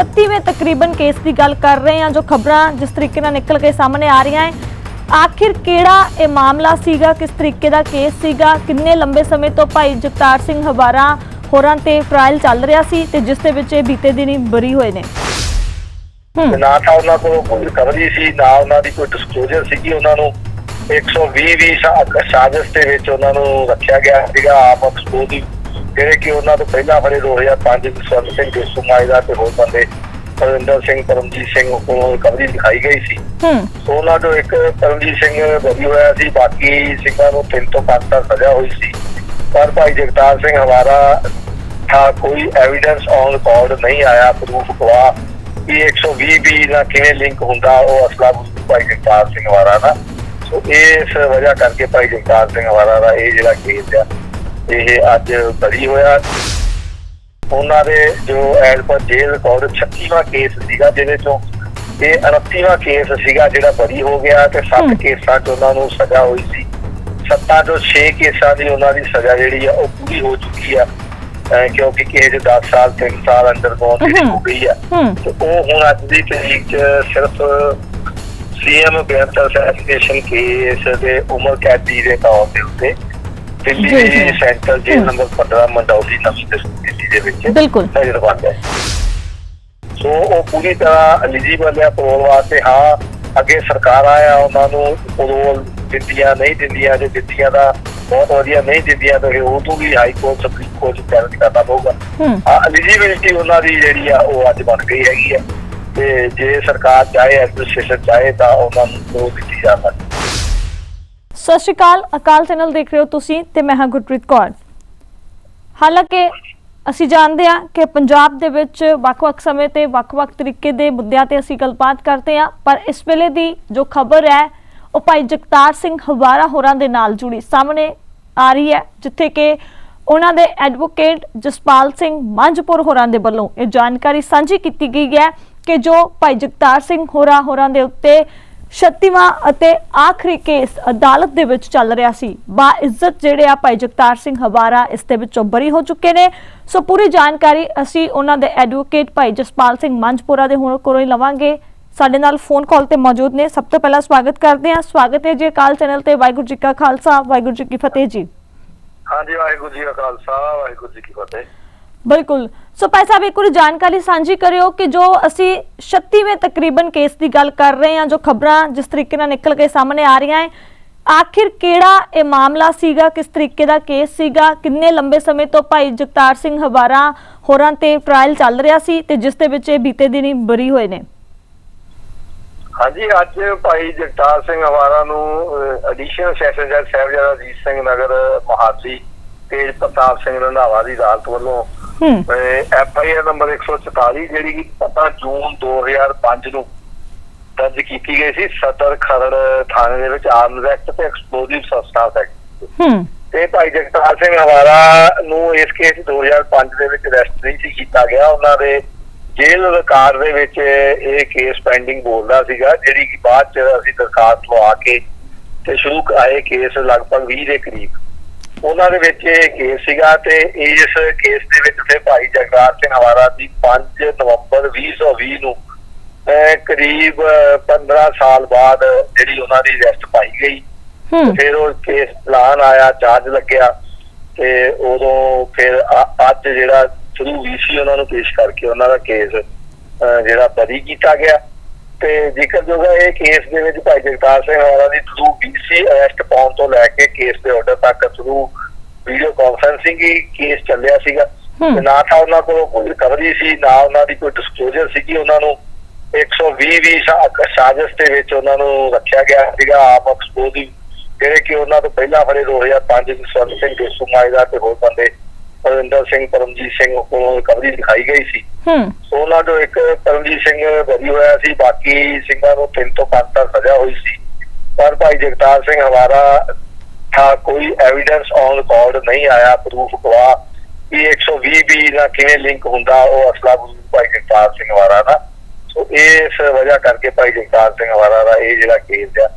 36ਵੇਂ ਤਕਰੀਬਨ ਕੇਸ ਦੀ ਗੱਲ ਕਰ ਰਹੇ ਹਾਂ, ਜੋ ਖਬਰਾਂ ਜਿਸ ਤਰੀਕੇ ਨਾਲ ਨਿਕਲ ਕੇ ਸਾਹਮਣੇ ਆ ਰਹੀਆਂ ਹੈ। ਆਖਿਰ ਕਿਹੜਾ ਇਹ ਮਾਮਲਾ ਸੀਗਾ, ਕਿਸ ਤਰੀਕੇ ਦਾ ਕੇਸ ਸੀਗਾ, ਕਿੰਨੇ ਲੰਬੇ ਸਮੇਂ ਤੋਂ ਭਾਈ ਜਗਤਾਰ ਸਿੰਘ ਹਵਾਰਾ ਹੋਰਾਂ ਤੇ ਟ੍ਰਾਇਲ ਚੱਲ ਰਿਹਾ ਸੀ ਤੇ ਜਿਸ ਦੇ ਵਿੱਚ ਇਹ ਬੀਤੇ ਦਿਨੀ ਬਰੀ ਹੋਏ ਨੇ? ਨਾ ਤਾਂ ਉਹਨਾਂ ਕੋਲ ਕੋਈ ਰਿਕਵਰੀ ਸੀ, ਨਾ ਉਹਨਾਂ ਦੀ ਕੋਈ ਡਿਸਕਲੋਜ਼ਰ ਸੀਗੀ ਉਹਨਾਂ ਨੂੰ। 120 ਵੀ ਸਾਜ਼ਿਸ਼ ਦੇ ਵਿੱਚ ਉਹਨਾਂ ਨੂੰ ਰੱਖਿਆ ਗਿਆ ਸੀਗਾ, ਆਪ ਐਕਸਪੋਜ਼ਿਵ ਜਿਹੜੇ ਕਿ ਉਹਨਾਂ ਤੋਂ ਪਹਿਲਾਂ ਫੜੇ 2005 ਵਿੱਚ ਸਵਰਨ ਸਿੰਘ ਦੇਸੂ ਮਾਇਦਾ ਤੇ ਹੋਰ ਬੰਦੇ ਪਰਵਿੰਦਰ ਸਿੰਘ ਪਰਮਜੀਤ ਸਿੰਘ ਕੋਲੋਂ ਰਿਕਵਰੀ ਦਿਖਾਈ ਗਈ ਸੀ। ਹੂੰ। ਉਹਨਾਂ ਤੋਂ ਇੱਕ ਪਰਮਜੀਤ ਸਿੰਘ ਬਰੀ ਹੋਇਆ ਸੀ ਬਾਕੀ ਸਿੰਘਾਂ ਨੂੰ ਤਿੰਨ ਤੋਂ ਪੰਜ ਸਾਲ ਸਜ਼ਾ ਹੋਈ ਸੀ। ਪਰ ਭਾਈ ਜਗਤਾਰ ਸਿੰਘ ਹਵਾਰਾ ਥਾ ਕੋਈ ਐਵੀਡੈਂਸ ਔਨ ਰਿਕਾਰਡ ਨਹੀਂ ਆਇਆ ਪ੍ਰੂਫ ਗਵਾਹ ਕਿ 120 ਵੀ ਨਾਲ ਕਿਵੇਂ ਲਿੰਕ ਹੁੰਦਾ ਉਹ ਅਸਲਾ ਭਾਈ ਜਗਤਾਰ ਸਿੰਘ ਹਵਾਰਾ ਦਾ। ਸੋ ਇਸ ਵਜ੍ਹਾ ਕਰਕੇ ਭਾਈ ਜਗਤਾਰ ਸਿੰਘ ਹਵਾਰਾ ਦਾ ਇਹ ਜਿਹੜਾ ਕੇਸ ਆ ਇਹ ਅੱਜ ਬਰੀ ਹੋਇਆ। ਉਹਨਾਂ ਦੇ ਜੋ ਐਜ਼ ਪਰ ਜੇਲ੍ਹ ਰਿਕਾਰਡ 36ਵਾਂ ਕੇਸ ਸੀਗਾ ਜਿਹਦੇ ਚੋਂ ਇਹ 29ਵਾਂ ਕੇਸ ਸੀਗਾ ਜਿਹੜਾ ਬਰੀ ਹੋ ਗਿਆ ਤੇ 7 ਹਮ। ਕੇਸਾਂ 'ਚ ਉਹਨਾਂ ਨੂੰ ਸਜ਼ਾ ਹੋਈ ਸੀ। ਸੱਤਾਂ ਤੋਂ 6 ਕੇਸਾਂ ਦੀ ਉਹਨਾਂ ਦੀ ਸਜ਼ਾ ਜਿਹੜੀ ਆ ਉਹ ਪੂਰੀ ਹੋ ਚੁੱਕੀ ਆ। ਕਿਉਂਕਿ ਕਿਸੇ ਦੇ 10 ਸਾਲ 3 ਸਾਲ ਅੰਦਰ ਬਹੁਤ। ਹੋ। ਗਈ ਆ। ਤੇ ਉਹ ਹੁਣ ਅੱਜ ਦੀ ਤਰੀਕ 'ਚ ਸਿਰਫ ਸੀਐਮ ਬੇਅੰਤਰ ਸੈਟੀਫਿਕੇਸ਼ਨ ਕੇਸ ਦੇ ਉਮਰ ਕੈਦੀ ਦੇ ਤੌਰ ਦੇ ਉੱਤੇ ਦਿੱਲੀ ਜੀ, ਜੀ। ਦੀ ਸੈਂਟਰਲ ਜੇਲ੍ਹ। ਨੰਬਰ 15 ਮੰਡੌਲੀ ਨਵੀਂ ਦਿੱਲੀ ਦੇ ਵਿੱਚ। ਬਿਲਕੁਲ। ਨਜ਼ਰਬੰਦ ਹੈ ਸੋ ਉਹ ਪੂਰੀ ਤਰ੍ਹਾਂ ਐਲੀਜੀਬਲ ਹੈ ਪਰੋਲ ਵਾਸਤੇ। ਹਾਂ ਅੱਗੇ ਸਰਕਾਰ ਆਇਆ ਉਹਨਾਂ ਨੂੰ ਪਰੋਲ ਦਿੱਤੀਆਂ ਨਹੀਂ ਦਿੰਦੀਆਂ ਜੇ ਦਿੱਤੀਆਂ ਦਾ ਬਹੁਤ ਵਧੀਆ ਨਹੀਂ ਦਿੰਦੀਆਂ ਤਾਂ ਫਿਰ ਉਹ ਤੋਂ ਵੀ ਹਾਈ ਕੋਰਟ ਸੁਪਰੀਮ ਕੋਰਟ ਚ ਚੈਲੰਜ ਕਰਨਾ ਪਊਗਾ। ਹੂੰ। ਆ ਐਲੀਜੀਬਿਲਿਟੀ ਉਹਨਾਂ ਦੀ ਜਿਹੜੀ ਆ ਉਹ ਅੱਜ ਬਣ ਗਈ ਹੈਗੀ ਆ। ਤੇ ਜੇ ਸਰਕਾਰ ਚਾਹੇ ਐਡਮਿਨਿਸਟ੍ਰੇਸ਼ਨ ਚਾਹੇ ਤਾਂ ਉਹਨਾਂ ਨੂੰ ਉਹ ਦਿੱਤੀ ਜਾ ਸਕਦੀ। ਸਤਿ ਸ਼੍ਰੀ ਅਕਾਲ ਅਕਾਲ ਚੈਨਲ ਦੇਖ ਰਹੇ ਹੋ ਤੁਸੀਂ ਤੇ ਮੈਂ ਹਾਂ ਗੁਰਪ੍ਰੀਤ ਕੌਰ। ਹਾਲਾਂਕਿ ਅਸੀਂ ਜਾਣਦੇ ਹਾਂ ਕਿ ਪੰਜਾਬ ਦੇ ਵਿੱਚ ਵੱਖ-ਵੱਖ ਸਮੇਂ ਤੇ ਵੱਖ-ਵੱਖ ਤਰੀਕੇ ਦੇ ਮੁੱਦਿਆਂ ਤੇ ਅਸੀਂ ਗੱਲਬਾਤ ਕਰਦੇ ਹਾਂ, ਪਰ ਇਸ ਵੇਲੇ ਦੀ ਜੋ ਖਬਰ ਹੈ, ਉਹ ਭਾਈ ਜਗਤਾਰ ਸਿੰਘ ਹਵਾਰਾ ਹੋਰਾਂ ਦੇ ਨਾਲ ਜੁੜੀ ਸਾਹਮਣੇ ਆ ਰਹੀ ਹੈ, ਜਿੱਥੇ ਕਿ ਉਹਨਾਂ ਦੇ ਐਡਵੋਕੇਟ ਜਸਪਾਲ ਸਿੰਘ ਮੰਝਪੁਰ ਹੋਰਾਂ ਦੇ ਵੱਲੋਂ ਇਹ ਜਾਣਕਾਰੀ ਸਾਂਝੀ ਕੀਤੀ ਗਈ ਹੈ ਕਿ ਜੋ ਭਾਈ ਜਗਤਾਰ ਸਿੰਘ ਹੋਰਾਂ ਹੋਰਾਂ ਦੇ ਉੱਤੇ 36ਵਾਂ ਅਤੇ ਆਖਰੀ ਕੇਸ ਅਦਾਲਤ ਦੇ ਵਿੱਚ ਚੱਲ ਰਿਹਾ ਸੀ। ਬਾ ਇੱਜ਼ਤ ਜਿਹੜੇ ਆ ਭਾਈ ਜਗਤਾਰ ਸਿੰਘ ਹਵਾਰਾ ਇਸ ਦੇ ਵਿੱਚੋਂ ਬਰੀ ਹੋ ਚੁੱਕੇ ਨੇ। ਸੋ ਪੂਰੀ ਜਾਣਕਾਰੀ ਅਸੀਂ ਉਹਨਾਂ ਦੇ ਐਡਵੋਕੇਟ ਭਾਈ ਜਸਪਾਲ ਸਿੰਘ ਮੰਜਪੁਰਾ ਦੇ ਹੁਣ ਕੋਲੋਂ ਲਵਾਂਗੇ। ਸਾਡੇ ਨਾਲ ਫੋਨ ਕਾਲ ਤੇ ਮੌਜੂਦ ਨੇ। ਸਭ ਤੋਂ ਪਹਿਲਾਂ ਸਵਾਗਤ ਕਰਦੇ ਹਾਂ। ਸਵਾਗਤ ਹੈ ਜੀ ਅਕਾਲ ਚੈਨਲ ਤੇ। ਵਾਹਿਗੁਰੂ ਜੀ ਕਾ ਖਾਲਸਾ। ਵਾਹਿਗੁਰੂ ਜੀ ਕੀ ਫਤਿਹ ਜੀ। ਹਾਂਜੀ, ਵਾਹਿਗੁਰੂ ਜੀ ਕਾ ਖਾਲਸਾ। ਵਾਹਿਗੁਰੂ ਜੀ ਕੀ ਫਤਿਹ। ਬਿਲਕੁਲ। ਸੋ ਭਾਈ ਸਾਹਿਬ, ਇੱਕ ਵਾਰੀ ਜਾਣਕਾਰੀ ਸਾਂਝੀ ਕਰਿਓ ਕਿ ਜੋ ਅਸੀਂ 36ਵੇਂ ਤਕਰੀਬਨ ਕੇਸ ਦੀ ਗੱਲ ਕਰ ਰਹੇ ਹਾਂ, ਜੋ ਖਬਰਾਂ ਜਿਸ ਤਰੀਕੇ ਨਾਲ ਨਿਕਲ ਕੇ ਸਾਹਮਣੇ ਆ ਰਹੀਆਂ ਹੈ, ਆਖਿਰ ਕਿਹੜਾ ਇਹ ਮਾਮਲਾ ਸੀਗਾ, ਕਿਸ ਤਰੀਕੇ ਦਾ ਕੇਸ ਸੀਗਾ, ਕਿੰਨੇ ਲੰਬੇ ਸਮੇਂ ਤੋਂ ਭਾਈ ਜਗਤਾਰ ਸਿੰਘ ਹਵਾਰਾ ਹੋਰਾਂ ਤੇ ਟ੍ਰਾਇਲ ਚੱਲ ਰਿਹਾ ਸੀ ਤੇ ਜਿਸ ਦੇ ਵਿੱਚ ਇਹ ਬੀਤੇ ਦਿਨੀ ਬਰੀ ਹੋਏ ਨੇ? ਹਾਂਜੀ, ਅੱਜ ਭਾਈ ਜਗਤਾਰ ਸਿੰਘ ਹਵਾਰਾ ਨੂੰ ਐਡੀਸ਼ਨਲ ਸੈਸ਼ਨ ਜੱਜ ਸਾਹਿਬਜ਼ਾਦਾ ਅਜੀਤ ਸਿੰਘ ਨਗਰ ਮਹਾਲੀ ਤੇਜ ਪ੍ਰਤਾਪ ਸਿੰਘ ਰੰਧਾਵਾ ਦੀ ਅਦਾਲਤ ਵੱਲੋਂ ਐਫ ਆਈ ਆਰ ਨੰਬਰ 144 ਜਿਹੜੀ ਕਿ 17 ਜੂਨ 2005 ਨੂੰ ਦਰਜ ਕੀਤੀ ਗਈ ਸੀ ਸਦਰ ਖਰੜ ਥਾਣੇ ਦੇ ਵਿੱਚ ਆਰਮਜ਼ ਐਕਟ ਤੇ ਐਕਸਪਲੋਸਿਵ ਸਬਸਟੈਂਸ ਐਕਟ ਹੂੰ। ਤੇ ਭਾਈ ਜਗਤਾਰ ਸਿੰਘ ਹਵਾਰਾ ਨੂੰ ਇਸ ਕੇਸ 2005 ਦੇ ਵਿੱਚ ਅਰੈਸਟ ਨਹੀਂ ਸੀ ਕੀਤਾ ਗਿਆ। ਉਹਨਾਂ ਦੇ ਜੇਲ੍ਹ ਰਿਕਾਰਡ ਦੇ ਵਿੱਚ ਇਹ ਕੇਸ ਪੈਂਡਿੰਗ ਬੋਲਦਾ ਸੀਗਾ ਜਿਹੜੀ ਕਿ ਬਾਅਦ ਚ ਅਸੀਂ ਦਰਖਾਸਤ ਲਵਾ ਕੇ ਤੇ ਸ਼ੁਰੂ ਆਏ ਕੇਸ ਲਗਭਗ 20 ਦੇ ਕਰੀਬ। ਉਹਨਾਂ ਦੇ ਵਿੱਚ ਇਹ ਕੇਸ ਸੀਗਾ ਤੇ ਇਸ ਕੇਸ ਦੇ ਵਿੱਚ ਫਿਰ ਭਾਈ ਜਗਤਾਰ ਸਿੰਘ ਹਵਾਰਾ ਦੀ 5 ਨਵੰਬਰ 2020 ਨੂੰ ਕਰੀਬ 15 ਸਾਲ ਬਾਅਦ ਜਿਹੜੀ ਉਹਨਾਂ ਦੀ ਅਰੈਸਟ ਪਾਈ ਗਈ। ਫਿਰ ਉਹ ਕੇਸ ਪਲਾਨ ਆਇਆ ਚਾਰਜ ਲੱਗਿਆ ਤੇ ਉਦੋਂ ਫਿਰ ਅੱਜ ਜਿਹੜਾ ਥਰੂ ਵੀਸੀ ਉਹਨਾਂ ਨੂੰ ਪੇਸ਼ ਕਰਕੇ ਉਹਨਾਂ ਦਾ ਕੇਸ ਜਿਹੜਾ ਬਰੀ ਕੀਤਾ ਗਿਆ। ਤੇ ਜ਼ਿਕਰਯੋਗ ਹੈ ਇਹ ਕੇਸ ਦੇ ਵਿੱਚ ਭਾਈ ਜਗਤਾਰ ਸਿੰਘ ਵਾਲਾ ਦੀ ਥਰੂ ਵੀਸੀ ਅਰੈਸਟ ਪਾਉਣ ਤੋਂ ਲੈ ਕੇ ਕੇਸ ਦੇ ਆਰਡਰ ਤੱਕ ਥਰੂ ਵੀਡੀਓ ਕਾਨਫਰੈਂਸਿੰਗ ਹੀ ਕੇਸ ਚੱਲਿਆ ਸੀਗਾ। ਤੇ ਨਾ ਤਾਂ ਉਹਨਾਂ ਕੋਲ ਕੋਈ ਰਿਕਵਰੀ ਸੀ ਨਾ ਉਹਨਾਂ ਦੀ ਕੋਈ ਡਿਸਕਲੋਜ਼ਰ ਸੀਗੀ ਉਹਨਾਂ ਨੂੰ। 120 ਵੀ ਸਾਜ਼ਿਸ਼ ਦੇ ਵਿੱਚ ਉਹਨਾਂ ਨੂੰ ਰੱਖਿਆ ਗਿਆ ਸੀਗਾ ਆਪ ਐਕਸਪੋਜ਼ਿਵ ਜਿਹੜੇ ਕਿ ਉਹਨਾਂ ਤੋਂ ਪਹਿਲਾਂ ਫੜੇ 2005 ਵਿੱਚ ਸਵਰਨ ਸਿੰਘ ਦੇਸੂ ਮਾਇਦਾ ਤੇ ਹੋਰ ਬੰਦੇ ਪਰਵਿੰਦਰ ਸਿੰਘ ਪਰਮਜੀਤ ਸਿੰਘ ਕੋਲੋਂ ਰਿਕਵਰੀ ਦਿਖਾਈ ਗਈ ਸੀ। ਹੂੰ। ਉਹਨਾਂ ਤੋਂ ਇੱਕ ਪਰਮਜੀਤ ਸਿੰਘ ਬਰੀ ਹੋਇਆ ਸੀ ਬਾਕੀ ਸਿੰਘਾਂ ਨੂੰ ਤਿੰਨ ਤੋਂ ਪੰਜ ਸਾਲ ਸਜ਼ਾ ਹੋਈ ਸੀ। ਪਰ ਭਾਈ ਜਗਤਾਰ ਸਿੰਘ ਹਵਾਰਾ ਥਾ ਕੋਈ ਐਵੀਡੈਂਸ ਔਨ ਰਿਕਾਰਡ ਨਹੀਂ ਆਇਆ ਪ੍ਰੂਫ ਗਵਾਹ ਕਿ 120 ਵੀ ਨਾਲ ਕਿਵੇਂ ਲਿੰਕ ਹੁੰਦਾ ਉਹ ਅਸਲਾ ਭਾਈ ਜਗਤਾਰ ਸਿੰਘ ਹਵਾਰਾ ਦਾ। ਸੋ ਇਸ ਵਜ੍ਹਾ ਕਰਕੇ ਭਾਈ ਜਗਤਾਰ ਸਿੰਘ ਹਵਾਰਾ ਦਾ ਇਹ ਜਿਹੜਾ ਕੇਸ ਆ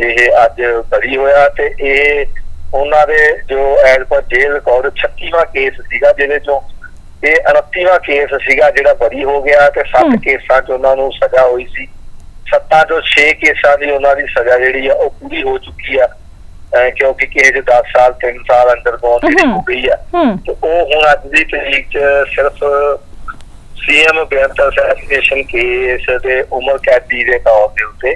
ਇਹ ਅੱਜ ਬਰੀ ਹੋਇਆ ਤੇ ਇਹ ਉਹਨਾਂ ਦੇ ਜੋ ਐਜ਼ ਪਰ ਜੇਲ੍ਹ ਰਿਕਾਰਡ 36ਵਾਂ ਕੇਸ ਸੀਗਾ ਜਿਹਦੇ ਚੋਂ ਇਹ 29ਵਾਂ ਕੇਸ ਸੀਗਾ ਜਿਹੜਾ ਬਰੀ ਹੋ ਗਿਆ ਤੇ 7 ਹਮ। ਕੇਸਾਂ 'ਚ ਉਹਨਾਂ ਨੂੰ ਸਜ਼ਾ ਹੋਈ ਸੀ ਸੱਤਾਂ 'ਚੋਂ 6 ਕੇਸਾਂ ਦੀ ਉਹਨਾਂ ਦੀ ਸਜ਼ਾ ਜਿਹੜੀ ਆ ਉਹ ਪੂਰੀ ਹੋ ਚੁੱਕੀ ਆ ਕਿਉਂਕਿ ਕਿਸੇ 'ਚ 10 ਸਾਲ 3 ਸਾਲ ਅੰਦਰ ਬਹੁਤ। ਹੋ ਗਈ ਆ ਤੇ ਉਹ ਹੁਣ ਅੱਜ ਦੀ ਤਰੀਕ 'ਚ ਸਿਰਫ ਸੀਐਮ ਬੇਅੰਤ ਅਸੈਸੀਨੇਸ਼ਨ ਕੇਸ ਦੇ ਉਮਰ ਕੈਦੀ ਦੇ ਤੌਰ ਦੇ ਉੱਤੇ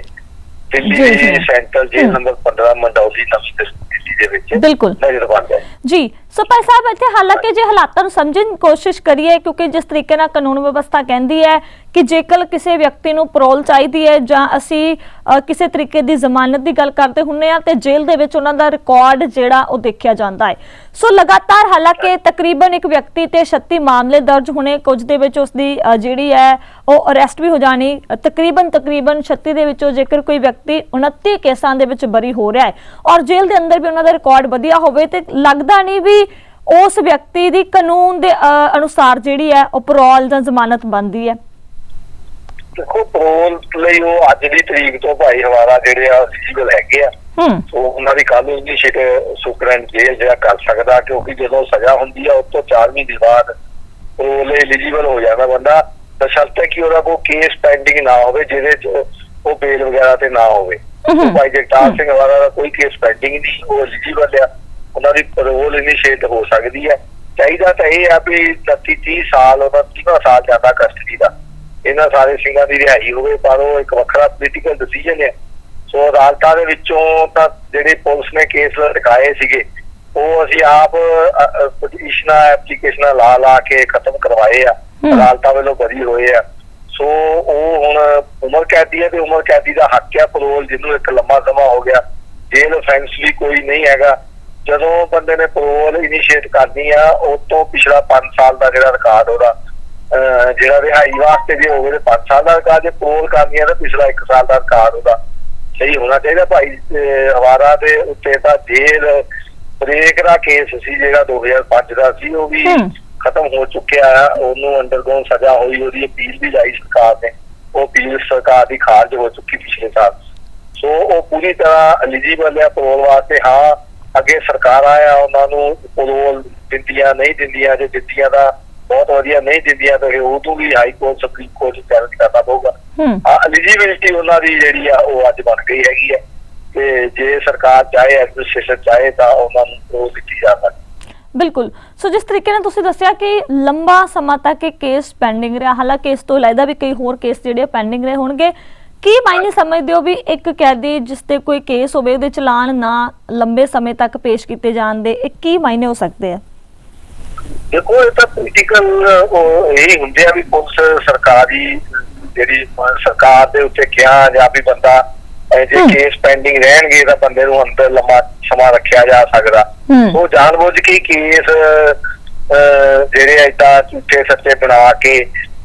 ਦਿੱਲੀ। ਦੀ ਸੈਂਟਰਲ ਜੇਲ੍ਹ। ਨੰਬਰ 15 ਮੰਡੌਲੀ ਨਵੀਂ ਦਿੱਲੀ ਦੇ ਵਿੱਚ ਬਿਲਕੁਲ। ਨਜ਼ਰ ਬੰਦ ਹੈ ਜੀ ਸੋ ਭਾਈ ਸਾਹਿਬ, ਇੱਥੇ ਹਾਲਾਂਕਿ ਜੇ ਹਾਲਾਤਾਂ ਨੂੰ ਸਮਝਣ ਦੀ ਕੋਸ਼ਿਸ਼ ਕਰੀਏ, ਕਿਉਂਕਿ ਜਿਸ ਤਰੀਕੇ ਨਾਲ ਕਾਨੂੰਨ ਵਿਵਸਥਾ ਕਹਿੰਦੀ ਹੈ ਕਿ ਜੇਕਰ ਕਿਸੇ ਵਿਅਕਤੀ ਨੂੰ ਪਰੋਲ ਚਾਹੀਦੀ ਹੈ ਜਾਂ ਅਸੀਂ ਕਿਸੇ ਤਰੀਕੇ ਦੀ ਜ਼ਮਾਨਤ ਦੀ ਗੱਲ ਕਰਦੇ ਹੁੰਨੇ ਆ, ਤੇ ਜੇਲ੍ਹ ਦੇ ਵਿੱਚ ਉਹਨਾਂ ਦਾ ਰਿਕਾਰਡ ਜਿਹੜਾ ਉਹ ਦੇਖਿਆ ਜਾਂਦਾ ਹੈ। ਸੋ ਲਗਾਤਾਰ ਹਾਲਾਂਕਿ ਤਕਰੀਬਨ ਇੱਕ ਵਿਅਕਤੀ ਤੇ 36 ਮਾਮਲੇ ਦਰਜ ਹੋਣੇ, ਕੁਝ ਦੇ ਵਿੱਚ ਉਸ ਦੀ ਜਿਹੜੀ ਹੈ ਉਹ ਅਰੈਸਟ ਵੀ ਹੋ ਜਾਣੀ, ਤਕਰੀਬਨ ਤਕਰੀਬਨ 36 ਦੇ ਵਿੱਚੋਂ ਜੇਕਰ ਕੋਈ ਵਿਅਕਤੀ 29 ਕੇਸਾਂ ਦੇ ਵਿੱਚ ਬਰੀ ਹੋ ਰਿਹਾ ਹੈ ਔਰ ਜੇਲ੍ਹ ਦੇ ਅੰਦਰ ਵੀ ਉਹਨਾਂ ਦਾ ਰਿਕਾਰਡ ਵਧੀਆ ਹੋਵੇ, ਤੇ ਲੱਗਦਾ ਨਹੀਂ ਵੀ ਉਸ ਵਿਅਕਤੀ ਦੀ ਕਾਨੂੰਨ ਦੇ ਅਨੁਸਾਰ ਜਿਹੜੀ ਹੈ ਉਹ ਪਰੋਲ ਜਾਂ ਜ਼ਮਾਨਤ ਬਣਦੀ ਹੈ? ਦੇਖੋ ਪਰੋਲ ਲਈ ਉਹ ਅੱਜ ਦੀ ਤਰੀਕ ਤੋਂ ਭਾਈ ਹਵਾਰਾ ਜਿਹੜੇ ਆ ਐਲੀਜੀਬਲ ਹੈਗੇ ਆ। ਹੂੰ। ਸੋ ਉਹਨਾਂ ਦੀ ਕੱਲ ਇਨੀਸ਼ੀਏਟ ਸੁਪਰੈਂਟ ਜੇਲ੍ਹ ਜਿਹੜਾ ਕਰ ਸਕਦਾ ਕਿਉਂਕਿ ਜਦੋਂ ਸਜ਼ਾ ਹੁੰਦੀ ਆ ਉਸ ਤੋਂ 4 ਮਹੀਨੇ ਬਾਅਦ ਪਰੋਲ ਐਲੀਜੀਬਲ ਹੋ ਜਾਂਦਾ ਬੰਦਾ। ਬਸ਼ਰਤੇ ਕਿ ਉਹਦਾ ਕੋਈ ਕੇਸ ਪੈਂਡਿੰਗ ਨਾ ਹੋਵੇ ਜਿਹਦੇ ਚ ਉਹ ਬੇਲ ਵਗੈਰਾ ਤੇ ਨਾ ਹੋਵੇ। ਭਾਈ ਜਗਤਾਰ ਸਿੰਘ ਹਵਾਰਾ ਦਾ ਕੋਈ ਕੇਸ ਪੈਂਡਿੰਗ ਨਹੀਂ ਉਹ ਐਲੀਜੀਬਲ ਆ। ਉਹਨਾਂ ਦੀ ਪਰੋਲ ਇਨੀਸ਼ੀਏਟ ਹੋ ਸਕਦੀ ਹੈ। ਚਾਹੀਦਾ ਤਾਂ ਇਹ ਆ ਵੀ 30 30 ਸਾਲ ਉਹਦਾ 30 ਸਾਲ ਜਾਂਦਾ ਕਸਟਡੀ ਦਾ। ਇਹਨਾਂ ਸਾਰੇ ਸਿੰਘਾਂ ਦੀ ਰਿਹਾਈ ਹੋਵੇ ਪਰ ਉਹ ਇੱਕ ਵੱਖਰਾ ਪੋਲੀਟੀਕਲ ਡਿਸੀਜਨ ਹੈ। ਸੋ ਅਦਾਲਤਾਂ ਦੇ ਵਿੱਚੋਂ ਤਾਂ ਜਿਹੜੇ ਪੁਲਿਸ ਨੇ ਕੇਸ ਲਟਕਾਏ ਸੀਗੇ ਉਹ ਅਸੀਂ ਆਪ ਪਟੀਸ਼ਨਾਂ ਐਪਲੀਕੇਸ਼ਨਾਂ ਲਾ ਲਾ ਕੇ ਖਤਮ ਕਰਵਾਏ ਆ। ਅਦਾਲਤਾਂ ਵੱਲੋਂ ਬਰੀ ਹੋਏ ਆ। ਸੋ ਉਹ ਹੁਣ ਉਮਰ ਕੈਦੀ ਹੈ ਤੇ ਉਮਰ ਕੈਦੀ ਦਾ ਹੱਕ ਹੈ। ਪਰੋਲ ਜਿਹਨੂੰ ਇੱਕ ਲੰਮਾ ਸਮਾਂ ਹੋ ਗਿਆ। ਜੇਲ੍ਹ ਅਫੈਂਸ ਵੀ ਕੋਈ ਨਹੀਂ ਹੈਗਾ। ਜਦੋਂ ਬੰਦੇ ਨੇ ਪਰੋਲ ਇਨੀਸ਼ੀਏਟ ਕਰਨੀ ਆ ਉਹ ਤੋਂ ਪਿਛਲਾ 5 ਸਾਲ ਦਾ ਜਿਹੜਾ ਰਿਕਾਰਡ ਉਹਦਾ ਜਿਹੜਾ ਰਿਹਾਈ ਵਾਸਤੇ ਜੇ ਹੋਵੇ ਤੇ 5 ਸਾਲ ਦਾ ਰਿਕਾਰਡ ਜੇ ਪਰੋਲ ਕਰਨੀ ਆ ਤਾਂ ਪਿਛਲਾ 1 ਸਾਲ ਦਾ ਰਿਕਾਰਡ ਉਹਦਾ ਸਹੀ ਹੋਣਾ ਚਾਹੀਦਾ ਭਾਈ ਹਵਾਰਾ ਦੇ ਉੱਤੇ ਤਾਂ ਜੇਲ੍ਹ ਬ੍ਰੇਕ ਦਾ ਕੇਸ ਸੀ ਜਿਹੜਾ 2005 ਦਾ ਸੀ ਉਹ ਵੀ। ਖਤਮ ਹੋ ਚੁੱਕਿਆ ਆ ਉਹਨੂੰ ਅੰਡਰਗੋਨ ਸਜ਼ਾ ਹੋਈ ਉਹਦੀ ਅਪੀਲ ਵੀ ਲਾਈ ਸਰਕਾਰ ਨੇ ਉਹ ਅਪੀਲ ਸਰਕਾਰ ਦੀ ਖਾਰਜ ਹੋ ਚੁੱਕੀ ਪਿਛਲੇ ਸਾਲ ਸੋ ਉਹ ਪੂਰੀ ਤਰ੍ਹਾਂ ਐਲੀਜੀਬਲ ਹੈ ਪਰੋਲ ਵਾਸਤੇ ਹਾਂ ਅੱਗੇ ਸਰਕਾਰਾਂ ਆ ਉਹਨਾਂ ਨੂੰ ਪਰੋਲ ਦਿੰਦੀਆਂ ਨਹੀਂ ਦਿੰਦੀਆਂ ਜੇ ਦਿੱਤੀਆਂ ਤਾਂ ਬਹੁਤ ਵਧੀਆ ਨਹੀਂ ਦਿੰਦੀਆਂ ਤਾਂ ਉਹ ਤੋਂ ਵੀ high court supreme court challenge ਕਰਨਾ ਪਊਗਾ। ਹੂੰ। ਆ ਐਲੀਜੀਬਿਲਟੀ ਉਹਨਾਂ ਦੀ ਜਿਹੜੀ ਆ ਉਹ ਅੱਜ ਬਣ ਗਈ ਹੈਗੀ ਹੈ ਤੇ ਜੇ ਸਰਕਾਰ ਚਾਹੇ ਐਡਮਿਨਿਸਟ੍ਰੇਸ਼ਨ ਚਾਹੇ ਤਾਂ ਉਹਨਾਂ ਨੂੰ ਉਹ ਦਿੱਤੀ ਜਾ ਸਕਦੀ। ਬਿਲਕੁਲ। ਸੋ ਜਿਸ ਤਰੀਕੇ ਨਾਲ ਤੁਸੀਂ ਦੱਸਿਆ ਕਿ ਲੰਬਾ ਸਮਾਂ ਤੱਕ ਇਹ ਕੇਸ ਪੈਂਡਿੰਗ ਰਿਹਾ ਹਾਲਾਂਕਿ ਇਸ ਤੋਂ ਇਲਾਵਾ ਵੀ ਕਈ ਹੋਰ ਕੇਸ ਜਿਹੜੇ ਪੈਂਡਿੰਗ ਰਹੇ ਹੋਣਗੇ। ਕੀ ਮਾਇਨੇ ਸਮਝਦੇ ਹੋ ਵੀ ਇੱਕ ਕੈਦੀ ਜਿਸ ਤੇ ਕੋਈ ਕੇਸ ਹੋਵੇ ਉਹਦੇ ਚਲਾਨ ਨਾ ਲੰਬੇ ਸਮੇਂ ਤੱਕ ਪੇਸ਼ ਕੀਤੇ ਜਾਣ ਦੇ ਇਹ ਕੀ ਮਾਇਨੇ ਹੋ ਸਕਦੇ ਆ? ਦੇਖੋ ਇਹ ਤਾਂ ਪੋਲੀਟੀਕਲ ਇਹ ਹੁੰਦੇ ਆ ਵੀ ਪੁਲਿਸ ਸਰਕਾਰੀ ਜਿਹੜੀ ਸਰਕਾਰ ਦੇ ਉੱਤੇ ਕਿਹਾ ਜਾਂ ਵੀ ਬੰਦਾ ਇਹ ਜੇ। ਕੇਸ ਪੈਂਡਿੰਗ ਰਹਿਣਗੇ ਤਾਂ ਬੰਦੇ ਨੂੰ ਅੰਦਰ ਲੰਮਾ ਸਮਾਂ ਰੱਖਿਆ ਜਾ ਸਕਦਾ। ਉਹ ਜਾਣਬੁੱਝ ਕੇ ਕੇਸ ਜਿਹੜੇ ਏਦਾਂ ਝੂਠੇ ਸੱਚੇ ਬਣਾ ਕੇ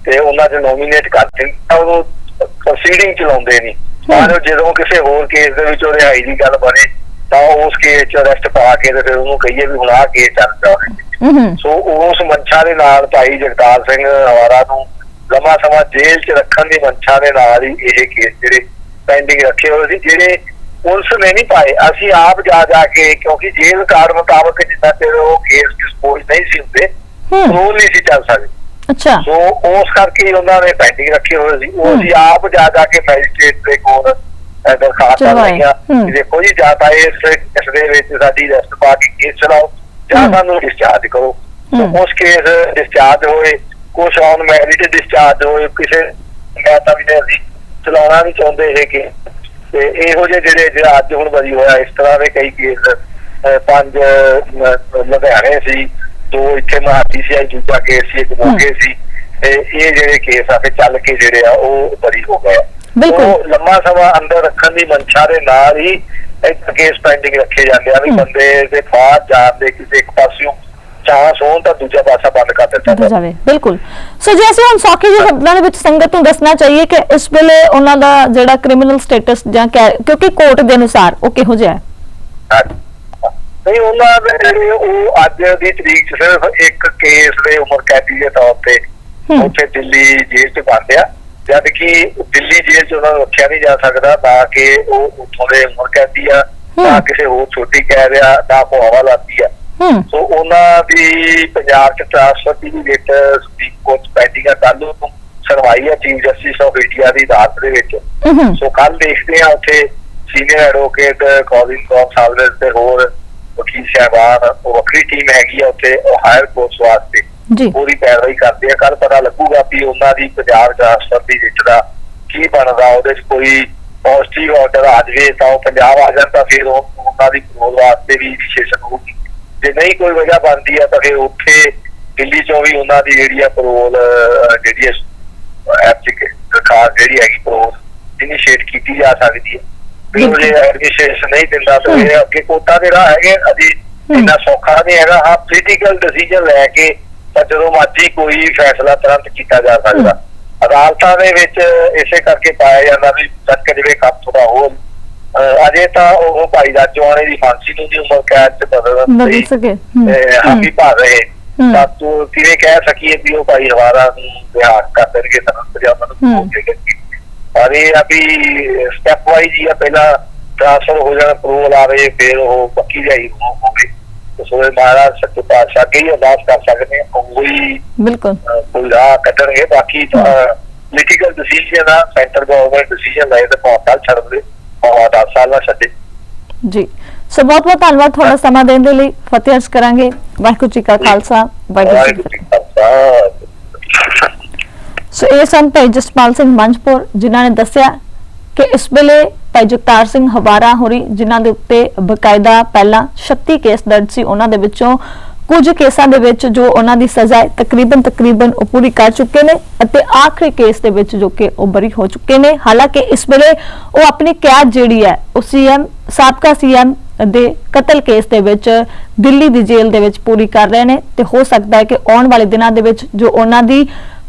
ਤੇ ਉਹਨਾਂ 'ਚ ਨੋਮੀਨੇਟ ਕਰ ਦਿੰਦੇ ਉਹ ਪ੍ਰੋਸੀਡਿੰਗ ਚਲਾਉਂਦੇ ਨਹੀਂ ਮਾਨੋ ਜਦੋਂ ਕਿਸੇ ਹੋਰ ਕੇਸ ਦੇ ਵਿੱਚ ਉਹ ਰਿਹਾਈ ਦੀ ਗੱਲ ਬਣੇ ਤਾਂ ਉਸ ਕੇਸ 'ਚ ਅਰੈਸਟ ਪਾ ਕੇ ਤੇ ਫਿਰ ਉਹਨੂੰ ਕਹੀਏ ਵੀ ਹੁਣ ਆਹ ਕੇਸ ਚੱਲਦਾ ਸੋ ਉਸ ਮਨਸ਼ਾ ਦੇ ਨਾਲ ਭਾਈ ਜਗਤਾਰ ਸਿੰਘ ਹਵਾਰਾ ਨੂੰ ਲੰਮਾ ਸਮਾਂ ਜੇਲ੍ਹ 'ਚ ਰੱਖਣ ਦੀ ਮਨਸ਼ਾ ਦੇ ਨਾਲ ਹੀ ਇਹ ਕੇਸ ਜਿਹੜੇ ਪੈਂਡਿੰਗ ਰੱਖੇ ਹੋਏ ਸੀ ਜਿਹੜੇ ਪੁਲਿਸ ਨੇ ਨਹੀਂ ਪਾਏ। ਅਸੀਂ ਆਪ ਜਾ ਜਾ ਕੇ ਕਿਉਂਕਿ ਜੇਲ੍ਹ ਕਾਰਡ ਮੁਤਾਬਕ ਜਿੰਨਾ ਚਿਰ ਉਹ ਕੇਸ ਡਿਸਪੋਜ਼ ਨਹੀਂ ਸੀ ਹੁੰਦੇ ਉਹ ਨਹੀਂ ਸੀ ਚੱਲ ਸਕਦੇ। ਅੱਛਾ ਸੋ ਉਸ ਕਰਕੇ ਹੀ ਉਹਨਾਂ ਨੇ ਪੈਂਡਿੰਗ ਰੱਖੇ ਹੋਏ ਸੀ ਉਹ। ਅਸੀਂ ਆਪ ਜਾ ਜਾ ਕੇ ਮੈਜਿਸਟ੍ਰੇਟ ਦੇ ਕੋਲ ਦਰਖਾਸਤਾਂ। ਲਈਆਂ। ਕਿ ਦੇਖੋ ਜੀ ਜਾਂ ਤਾਂ ਇਸ ਇਸ ਦੇ ਵਿੱਚ ਸਾਡੀ ਰੈਸਟ ਪਾ ਕੇ ਕੇਸ ਚਲਾਓ ਜਾਂ। ਸਾਨੂੰ ਡਿਸਚਾਰਜ ਕਰੋ। ਉਸ ਕੇਸ ਡਿਸਚਾਰਜ ਹੋਏ ਕੁਛ ਔਨ ਮੈਰਿਟ ਡਿਸਚਾਰਜ ਹੋਏ ਕਿਸੇ ਮੈਂ ਤਾਂ ਵੀ ਅਸੀਂ ਚਲਾਉਣਾ ਨਹੀਂ ਚਾਹੁੰਦੇ ਇਹ ਕਿ ਤੇ ਇਹੋ ਜਿਹੇ ਜਿਹੜੇ ਜਿਹੜਾ ਅੱਜ ਹੁਣ ਬਰੀ ਹੋਇਆ ਇਸ ਤਰ੍ਹਾਂ ਦੇ ਕਈ ਕੇਸ ਪੰਜ ਲੁਧਿਆਣੇ ਸੀ ਦੋ ਇੱਥੇ ਮਹਾਦੀ ਸੀ ਦੂਜਾ ਕੇਸ ਸੀ ਇੱਕ ਮੋਗੇ ਸੀ। ਤੇ ਇਹ ਜਿਹੜੇ ਕੇਸ ਆ ਫਿਰ ਚੱਲ ਕੇ ਜਿਹੜੇ ਆ ਉਹ ਬਰੀ ਹੋ ਗਏ। ਬਿਲਕੁਲ। ਲੰਮਾ ਸਮਾਂ ਅੰਦਰ ਰੱਖਣ ਦੀ ਮਨਸ਼ਾ ਦੇ ਨਾਲ ਹੀ ਇੱਕ ਕੇਸ ਪੈਂਡਿੰਗ ਰੱਖੇ ਜਾਂਦੇ ਆ ਵੀ। ਬੰਦੇ ਦੇ ਬਾਹਰ ਜਾਣ ਦੇ ਕਿਸੇ ਇੱਕ ਪਾਸਿਓਂ ਚਾਂਸ ਹੋਣ ਤਾਂ ਦੂਜਾ ਪਾਸਾ ਬੰਦ ਕਰ ਦਿੱਤਾ ਜਾਵੇ। ਬਿਲਕੁਲ। ਸੋ ਜੇ ਅਸੀਂ ਹੁਣ ਸੌਖੇ ਜਿਹੇ ਸ਼ਬਦਾਂ ਦੇ ਵਿੱਚ ਸੰਗਤ ਨੂੰ ਦੱਸਣਾ ਚਾਹੀਏ ਕਿ ਇਸ ਵੇਲੇ ਉਹਨਾਂ ਦਾ ਜਿਹੜਾ ਕ੍ਰਿਮੀਨਲ ਸਟੇਟਸ ਜਾਂ ਕਹਿ- ਕਿਉਂਕਿ ਕੋਰਟ ਦੇ ਅਨੁਸਾਰ ਉਹ ਕਿਹੋ ਜਿਹਾ ਹੈ? ਨਹੀਂ ਉਹਨਾਂ ਦੇ ਜਿਹੜੇ ਉਹ ਅੱਜ ਦੀ ਤਰੀਕ 'ਚ ਸਿਰਫ ਇੱਕ ਕੇਸ ਦੇ ਉਮਰ ਕੈਦੀ ਦੇ ਤੌਰ ਤੇ। ਉੱਥੇ ਦਿੱਲੀ ਜੇਲ੍ਹ 'ਚ ਬੰਦ ਆ। ਜਦ ਕਿ ਦਿੱਲੀ ਜੇਲ੍ਹ 'ਚ ਉਹਨਾਂ ਨੂੰ ਰੱਖਿਆ ਨਹੀਂ ਜਾ ਸਕਦਾ ਤਾਂ ਕਿ ਉਹ ਉੱਥੋਂ ਦੇ ਉਮਰ ਕੈਦੀ ਆ ਹਮ। ਕਿਸੇ ਹੋਰ ਛੋਟੀ ਕਹਿ ਰਿਹਾ ਨਾ ਕੋ ਹਵਾਲਾਤੀ ਆ। ਸੋ ਉਹਨਾਂ ਦੀ ਪੰਜਾਬ ਚ ਟ੍ਰਾਂਸਫਰ ਦੀ ਰੇਟ ਸੁਪਰੀਮ ਕੋਰਟ ਪੈਂਡਿੰਗ ਆ ਕੱਲ ਨੂੰ ਸੁਣਵਾਈ ਹੈ ਚੀਫ ਜਸਟਿਸ ਆਫ ਇੰਡੀਆ ਦੀ ਅਦਾਲਤ ਦੇ ਵਿੱਚ। ਸੋ ਕੱਲ ਦੇਖਦੇ ਆ ਉੱਥੇ ਸੀਨੀਅਰ ਐਡਵੋਕੇਟ ਕੌਲਿਨ ਗੋਨਸਾਲਵਸ ਤੇ ਹੋਰ ਵਕੀਲ ਸਾਹਿਬਾਨ ਉਹ ਵੱਖਰੀ ਟੀਮ ਹੈਗੀ ਆ ਉੱਥੇ ਹਾਇਰ ਕੋਰਸ ਵਾਸਤੇ। ਜੀ। ਪੂਰੀ ਪੈਰਵਾਈ ਕਰਦੇ ਆ ਕੱਲ ਪਤਾ ਲੱਗੂਗਾ ਵੀ ਉਹਨਾਂ ਦੀ ਪੰਜਾਬ ਟ੍ਰਾਂਸਫਰ ਦੀ ਰਿਟ ਦਾ ਕੀ ਬਣਦਾ ਉਹਦੇ 'ਚ ਕੋਈ ਪੋਜ਼ਿਟਿਵ ਆਰਡਰ ਆ ਜਾਵੇ ਤਾਂ ਉਹ ਪੰਜਾਬ ਆ ਜਾਂਦਾ ਫਿਰ ਉਹ ਉਹਨਾਂ ਦੀ ਪ੍ਰੋਲ ਵਾਸਤੇ ਵੀ ਵਿਸ਼ੇਸ਼ਣ ਹੋਊਗੀ। ਜੇ ਨਹੀਂ ਕੋਈ ਵਜ੍ਹਾ ਬਣਦੀ ਆ ਤਾਂ ਫਿਰ ਉੱਥੇ ਦਿੱਲੀ ਚੋਂ ਵੀ ਉਹਨਾਂ ਦੀ ਜਿਹੜੀ ਆ ਪ੍ਰੋਲ ਜਿਹੜੀ ਐਪਲੀਕੇਸ਼ਨ ਖਾਸ ਜਿਹੜੀ ਹੈਗੀ ਪ੍ਰੋਲ ਇਨੀਸ਼ੀਏਟ ਕੀਤੀ ਜਾ ਸਕਦੀ ਹੈ ਵੀ ਜੇ ਐਡਮਿਨਿਸਟ੍ਰੇਸ਼ਨ ਨਹੀਂ ਦਿੰਦਾ ਤਾਂ ਇਹ ਅੱਗੇ ਕੋਟਾ ਦੇ ਰਾਹ ਹੈਗੇ ਅਜੀ ਇੰਨਾ ਸੌਖਾ ਨਹੀਂ ਹੈਗਾ। ਹਾਂ ਪੋਲੀਟੀਕਲ ਡਿਸੀਜਨ ਲੈ ਕੇ ਤਾਂ ਜਦੋਂ ਮਰਜ਼ੀ ਕੋਈ ਫੈਸਲਾ ਤੁਰੰਤ ਕੀਤਾ ਜਾ ਸਕਦਾ। ਅਦਾਲਤਾਂ ਦੇ ਵਿੱਚ ਇਸੇ ਕਰਕੇ ਪਾਇਆ ਜਾਂਦਾ ਵੀ ਸੱਚ ਜਿਵੇਂ ਕੰਮ ਥੋੜਾ ਹੋਰ। ਅਜੇ ਤਾਂ ਉਹ ਭਾਈ ਰਾਜਵਾਨੇ ਦੀ ਫਾਂਸੀ ਨੂੰ ਦੀ ਉਮਰ ਕੈਦ ਚ ਬਦਲ ਸਕੇ। ਹਾਕੀ ਭਰ ਰਹੇ। ਤਾਂ ਤੂੰ ਕਿਵੇਂ ਕਹਿ ਸਕੀਏ ਵੀ ਉਹ ਭਾਈ ਹਵਾਰਾ ਨੂੰ ਵਿਹਾਰ ਕਰ ਦੇਣਗੇ ਤਾਂ ਪੰਜਾਬ ਨੂੰ ਹੂੰ। ਹੋ ਜਾਏਗਾ ਪਰ ਇਹ ਆ ਵੀ ਸਟੈਪ ਵਾਈਜ਼ ਹੀ ਆ ਪਹਿਲਾਂ ਟ੍ਰਾਂਸਫਰ ਹੋ ਜਾਣਾ ਅਪਰੂਵਲ ਆਵੇ ਫਿਰ ਉਹ ਪੱਕੀ ਜਾਈ ਹੋਵੇ ਤੇ ਸੋਏ ਮਹਾਰਾਜ ਸੱਚੇ ਪਾਤਸ਼ਾਹ ਅੱਗੇ ਹੀ ਅਰਦਾਸ ਕਰ ਸਕਦੇ ਆ ਕੋਈ ਬਿਲਕੁਲ ਅਹ, ਕੋਈ ਰਾਹ ਕੱਢਣਗੇ ਬਾਕੀ ਤਾਂ ਪੋਲੀਟੀਕਲ ਡਿਸੀਜਨ ਆ ਸੈਂਟਰ ਗਵਰਨਮੈਂਟ ਡਿਸੀਜਨ ਲਏ ਤੇ ਬਹੁਤ ਸਾਲ ਛੱਡ ਦੇ ਬਹੁਤ 10 ਸਾਲ ਨਾ ਛੱਡੇ ਜੀ ਸੋ ਬਹੁਤ ਬਹੁਤ ਧੰਨਵਾਦ ਤੁਹਾਡਾ ਸਮਾਂ ਦੇਣ ਦੇ ਲਈ ਫਤਿਹ ਅਰਜ਼ ਕਰਾਂਗੇ ਵਾਹਿਗੁਰੂ ਜੀ ਕਾ ਖਾਲਸਾ ਵਾਹਿਗੁਰੂ ਜੀ ਕੀ ਵਾਹਿਗੁਰੂ ਜੀ ਕਾ ਖਾਲਸਾ ਸੋ ਇਹ ਸਨ ਭਾਈ ਜਸਪਾਲ ਸਿੰਘ ਮੰਜਪੁਰ ਜਿਨ੍ਹਾਂ ਨੇ ਦੱਸਿਆ ਕਿ ਇਸ ਵੇਲੇ ਭਾਈ ਜਗਤਾਰ ਸਿੰਘ ਹਵਾਰਾ ਹੋਰੀ, ਜਿਨ੍ਹਾਂ ਦੇ ਉੱਤੇ ਬਕਾਇਦਾ ਪਹਿਲਾਂ 36 ਕੇਸ ਦਰਜ ਸੀ, ਉਹਨਾਂ ਦੇ ਵਿੱਚੋਂ ਕੁਝ ਕੇਸਾਂ ਦੇ ਵਿੱਚ ਜੋ ਉਹਨਾਂ ਦੀ ਸਜ਼ਾ ਹੈ, ਤਕਰੀਬਨ ਤਕਰੀਬਨ ਉਹ ਪੂਰੀ ਕਰ ਚੁੱਕੇ ਨੇ ਅਤੇ ਆਖਰੀ ਕੇਸ ਦੇ ਵਿੱਚ ਜੋ ਕਿ ਉਹ ਬਰੀ ਹੋ ਚੁੱਕੇ ਨੇ। ਹਾਲਾਂਕਿ ਇਸ ਵੇਲੇ ਉਹ ਆਪਣੀ ਕੈਦ ਜਿਹੜੀ ਹੈ, ਉਹ ਸੀਐਮ, ਸਾਬਕਾ ਸੀਐਮ ਦੇ ਕਤਲ ਕੇਸ ਦੇ ਵਿੱਚ ਦਿੱਲੀ ਦੀ ਜੇਲ੍ਹ ਦੇ ਵਿੱਚ ਪੂਰੀ ਕਰ ਰਹੇ ਨੇ ਤੇ ਹੋ ਸਕਦਾ ਹੈ ਕਿ ਆਉਣ ਵਾਲੇ ਦਿਨਾਂ ਦੇ ਵਿੱਚ ਜੋ ਉਹਨਾਂ ਦੀ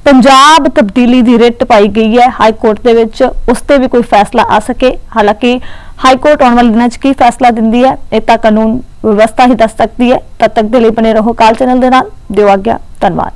ਪੰਜਾਬ ਤਬਦੀਲੀ ਦੀ ਰਿਟ ਪਾਈ ਗਈ ਹੈ। ਹਾਈ ਕੋਰਟ ਦੇ ਵਿੱਚ ਉਸ ਤੇ ਵੀ ਕੋਈ ਫੈਸਲਾ ਆ ਸਕੇ। ਹਾਲਾਂਕਿ ਹਾਈ ਕੋਰਟ ਆਉਣ ਵਾਲੇ ਦਿਨਾਂ 'ਚ ਕੀ ਫੈਸਲਾ ਦਿੰਦੀ ਹੈ, ਇਹ ਤਾਂ ਕਾਨੂੰਨ ਵਿਵਸਥਾ ਹੀ ਦੱਸ ਸਕਦੀ ਹੈ। ਤਦ ਤੱਕ ਦੇ ਲਈ ਬਨੇ ਰਹੋ ਕਾਲ ਚੈਨਲ ਦੇ ਨਾਲ। ਦਿਓ ਆਗਿਆ। ਧੰਨਵਾਦ।